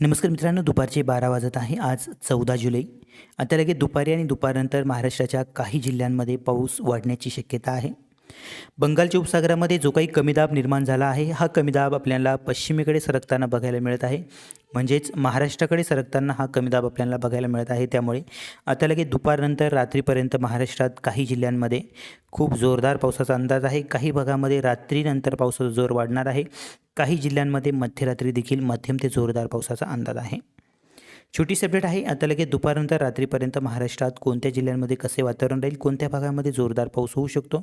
नमस्कार मित्रांनो दुपारचे बारा वाजत आहे. आज चौदा जुलै. आता लगेच दुपारी आणि दुपारनंतर महाराष्ट्राच्या काही जिल्ह्यांमध्ये पाऊस वाढण्याची शक्यता आहे. बंगालच्या उपसागरामध्ये जो काही कमी दाब निर्माण झाला आहे हा कमी दाब आपल्याला पश्चिमेकडे सरकताना बघायला मिळत आहे. म्हणजेच महाराष्ट्राकडे सरकताना हा कमी दाब आपल्याला बघायला मिळत आहे. त्यामुळे आता लगेच दुपारनंतर रात्रीपर्यंत महाराष्ट्रात काही जिल्ह्यांमध्ये खूप जोरदार पावसाचा अंदाज आहे. काही भागामध्ये रात्रीनंतर पावसाचा जोर वाढणार आहे. काही जिल्ह्यांमध्ये मध्यरात्री देखील मध्यम ते जोरदार पावसाचा अंदाज आहे. छोटी अपडेट आहे. आता लगेच दुपारनंतर रात्रीपर्यंत महाराष्ट्रात कोणत्या जिल्ह्यांमध्ये कसे वातावरण राहील कोणत्या भागामध्ये जोरदार पाऊस होऊ शकतो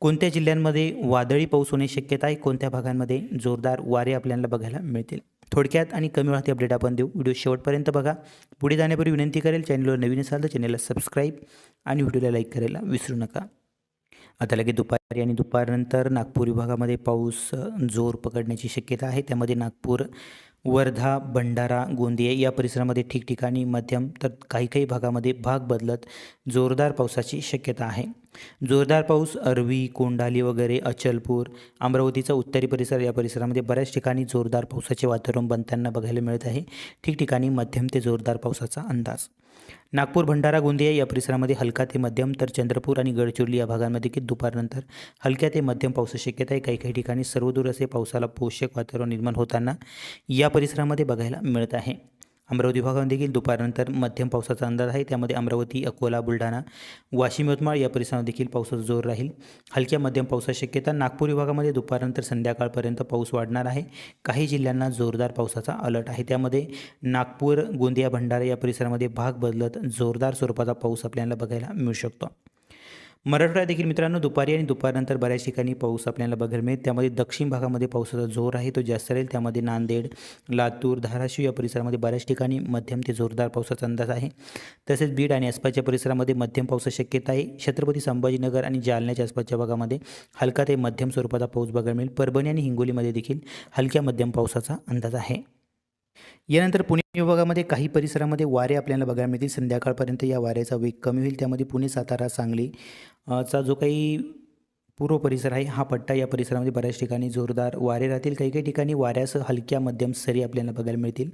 कोणत्या जिल्ह्यांमध्ये वादळी पाऊस होण्याची शक्यता आहे कोणत्या भागांमध्ये जोरदार वारे आपल्याला बघायला मिळतील. थोडक्यात आणि कमी वेळात अपडेट आपण देऊ. व्हिडिओ शेवटपर्यंत बघा. पुढे जाण्यापूर्वी विनंती करेल चॅनलवर नवीन असाल तर चॅनलला सबस्क्राईब आणि व्हिडिओला लाईक करायला विसरू नका. आता लगेच दुपारी आणि दुपारनंतर नागपूर विभागामध्ये पाऊस जोर पकडण्याची शक्यता आहे. त्यामध्ये नागपूर वर्धा भंडारा गोंदिया या परिसरामध्ये ठिकठिकाणी मध्यम तर काही काही भागामध्ये भाग बदलत जोरदार पावसाची शक्यता आहे. जोरदार पाऊस अरवी कोंडाली वगैरे अचलपूर अमरावतीचा उत्तरी परिसर या परिसरामध्ये बऱ्याच ठिकाणी जोरदार पावसाचे वातावरण बनताना बघायला मिळत आहे. ठिकठिकाणी मध्यम ते जोरदार पावसाचा अंदाज. नागपूर भंडारा गोंदिया या परिसरामध्ये हलका ते मध्यम तर चंद्रपूर आणि गडचिरोली या भागांमध्ये की दुपारनंतर हलक्या ते मध्यम पावसाची शक्यता आहे. काही काही ठिकाणी सर्वदूर असे पावसाला पोषक वातावरण निर्माण होताना या परिसरामध्ये बघायला मिळत आहे. अमरावती विभागामध्ये देखील दुपारनंतर मध्यम पावसाचा अंदाज आहे. त्यामध्ये अमरावती अकोला बुलढाणा वाशिम यवतमाळ या परिसरामध्ये देखील पावसाचा जोर राहील. हलक्या मध्यम पावसाची शक्यता नागपूर विभागामध्ये दुपारनंतर संध्याकाळपर्यंत पाऊस वाढणार आहे. काही जिल्ह्यांना जोरदार पावसाचा अलर्ट आहे. त्यामध्ये नागपूर गोंदिया भंडारा या परिसरामध्ये भाग बदलत जोरदार स्वरूपाचा पाऊस आपल्याला बघायला मिळू शकतो. मराठवाड्यात देखील मित्रांनो दुपारी आणि दुपारनंतर बऱ्याच ठिकाणी पाऊस आपल्याला बघायला मिळेल. त्यामध्ये दक्षिण भागामध्ये पावसाचा जोर आहे तो जास्त राहील. त्यामध्ये नांदेड लातूर धाराशिव या परिसरामध्ये बऱ्याच ठिकाणी मध्यम ते जोरदार पावसाचा अंदाज आहे. तसेच बीड आणि आसपासच्या परिसरामध्ये मध्यम पावसाची शक्यता आहे. छत्रपती संभाजीनगर आणि जालन्याच्या आसपासच्या भागामध्ये हलका ते मध्यम स्वरूपाचा पाऊस बघायला मिळेल. परभणी आणि हिंगोलीमध्ये देखील हलक्या मध्यम पावसाचा अंदाज आहे. यानंतर पुणे विभागामध्ये काही परिसरामध्ये वारे आपल्याला बघायला मिळतील. संध्याकाळपर्यंत या वाऱ्याचा वेग कमी होईल. त्यामध्ये पुणे सातारा सांगली चा जो काही पूर्व परिसर आहे. हा पट्टा या परिसरामध्ये बऱ्याच ठिकाणी जोरदार वारे राहतील. काही काही ठिकाणी वाऱ्यासह हलक्या मध्यम सरी आपल्याला बघायला मिळतील.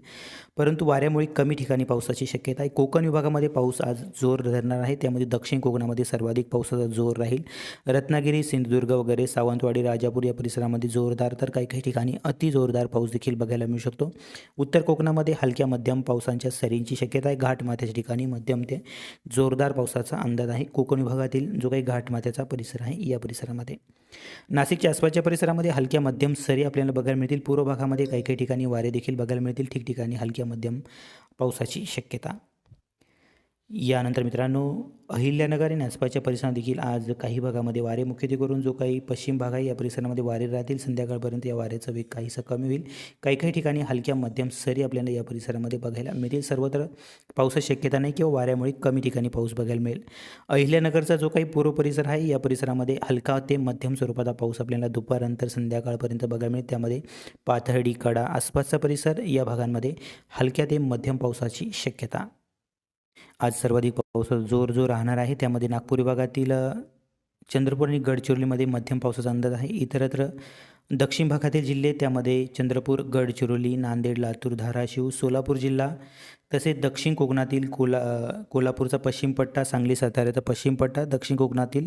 परंतु वाऱ्यामुळे कमी ठिकाणी पावसाची शक्यता आहे. कोकण विभागामध्ये पाऊस आज जोर धरणार आहे. त्यामध्ये दक्षिण कोकणामध्ये सर्वाधिक पावसाचा जोर राहील. रत्नागिरी सिंधुदुर्ग वगैरे सावंतवाडी राजापूर या परिसरामध्ये जोरदार तर काही काही ठिकाणी अति जोरदार पाऊस देखील बघायला मिळू शकतो. उत्तर कोकणामध्ये हलक्या मध्यम पावसांच्या सरींची शक्यता आहे. घाटमाथ्याच्या ठिकाणी मध्यम ते जोरदार पावसाचा अंदाज आहे. कोकण विभागातील जो काही घाटमाथ्याचा परिसर आहे या परिसरात परिसरामध्ये. नाशिकच्या आसपासच्या परिसरामध्ये हलक्या मध्यम सरी आपल्याला बघायला मिळतील. पूर्व भागामध्ये काही काही ठिकाणी वारे देखील बघायला मिळतील. ठिकठिकाणी हलक्या मध्यम पावसाची शक्यता यानंतर मित्रांनो अहिल्यानगर आणि आसपासच्या परिसरात देखील आज काही भागामध्ये वारे मुख्यत्वे करून जो काही पश्चिम भाग आहे या परिसरामध्ये वारे राहतील. संध्याकाळपर्यंत या वाऱ्याचा वेग काहीसा कमी होईल. काही काही ठिकाणी हलक्या मध्यम सरी आपल्याला या परिसरामध्ये बघायला मिळतील. सर्वत्र पावसाची शक्यता नाही किंवा वाऱ्यामुळे कमी ठिकाणी पाऊस बघायला मिळेल. अहिल्यानगरचा जो काही पूर्व परिसर आहे या परिसरामध्ये हलका ते मध्यम स्वरूपाचा पाऊस आपल्याला दुपारनंतर संध्याकाळपर्यंत बघायला मिळेल. त्यामध्ये पाथर्डी कडा आसपासचा परिसर या भागांमध्ये हलक्या ते मध्यम पावसाची शक्यता आज सर्वाधिक पावसाचा जोर जो राहणार आहे. त्यामध्ये नागपूर विभागातील चंद्रपूर आणि गडचिरोलीमध्ये मध्यम पावसाचा अंदाज आहे. इतरत्र दक्षिण भागातील जिल्हे त्यामध्ये चंद्रपूर गडचिरोली नांदेड लातूर धाराशिव सोलापूर जिल्हा तसेच दक्षिण कोकणातील कोला कोल्हापूरचा पश्चिम पट्टा सांगली साताऱ्याचा पश्चिम पट्टा दक्षिण कोकणातील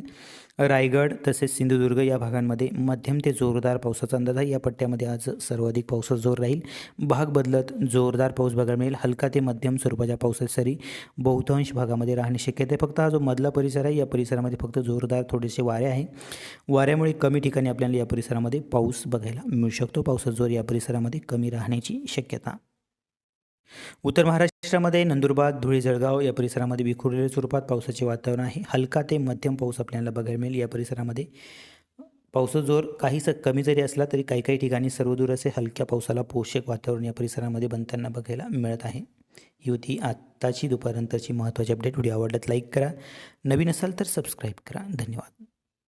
रायगड तसेच सिंधुदुर्ग या भागांमध्ये मध्यम ते जोरदार पावसाचा अंदाज आहे. या पट्ट्यामध्ये आज सर्वाधिक पावसाचा जोर राहील. भाग बदलत जोरदार पाऊस बघायला मिळेल. हलका ते मध्यम स्वरूपाच्या पावसाची सरी बहुतांश भागामध्ये राहणे शक्यता. आहे फक्त हा जो मधला परिसर आहे या परिसरामध्ये फक्त जोरदार थोडेसे वारे आहे. वाऱ्यामुळे कमी ठिकाणी आपल्याला या परिसरामध्ये पाऊस बघायला मिळू शकतो. पावसाचा जोर या परिसरामध्ये कमी राहण्याची शक्यता. उत्तर महाराष्ट्रामध्ये नंदुरबार धुळे जळगाव या परिसरामध्ये विखुरलेल्या स्वरूपात पावसाचे वातावरण आहे. हलका ते मध्यम पाऊस आपल्याला बघायला मिळेल. या परिसरामध्ये पावसाचा जोर काहीसा कमी जरी असला तरी काही काही ठिकाणी सर्वदूर असे हलक्या पावसाला पोषक वातावरण या परिसरामध्ये बनताना बघायला मिळत आहे. ही होती आत्ताची दुपारनंतरची महत्त्वाची अपडेट व्हिडिओ आवडल्यात लाईक करा. नवीन असाल तर सबस्क्राईब करा. धन्यवाद.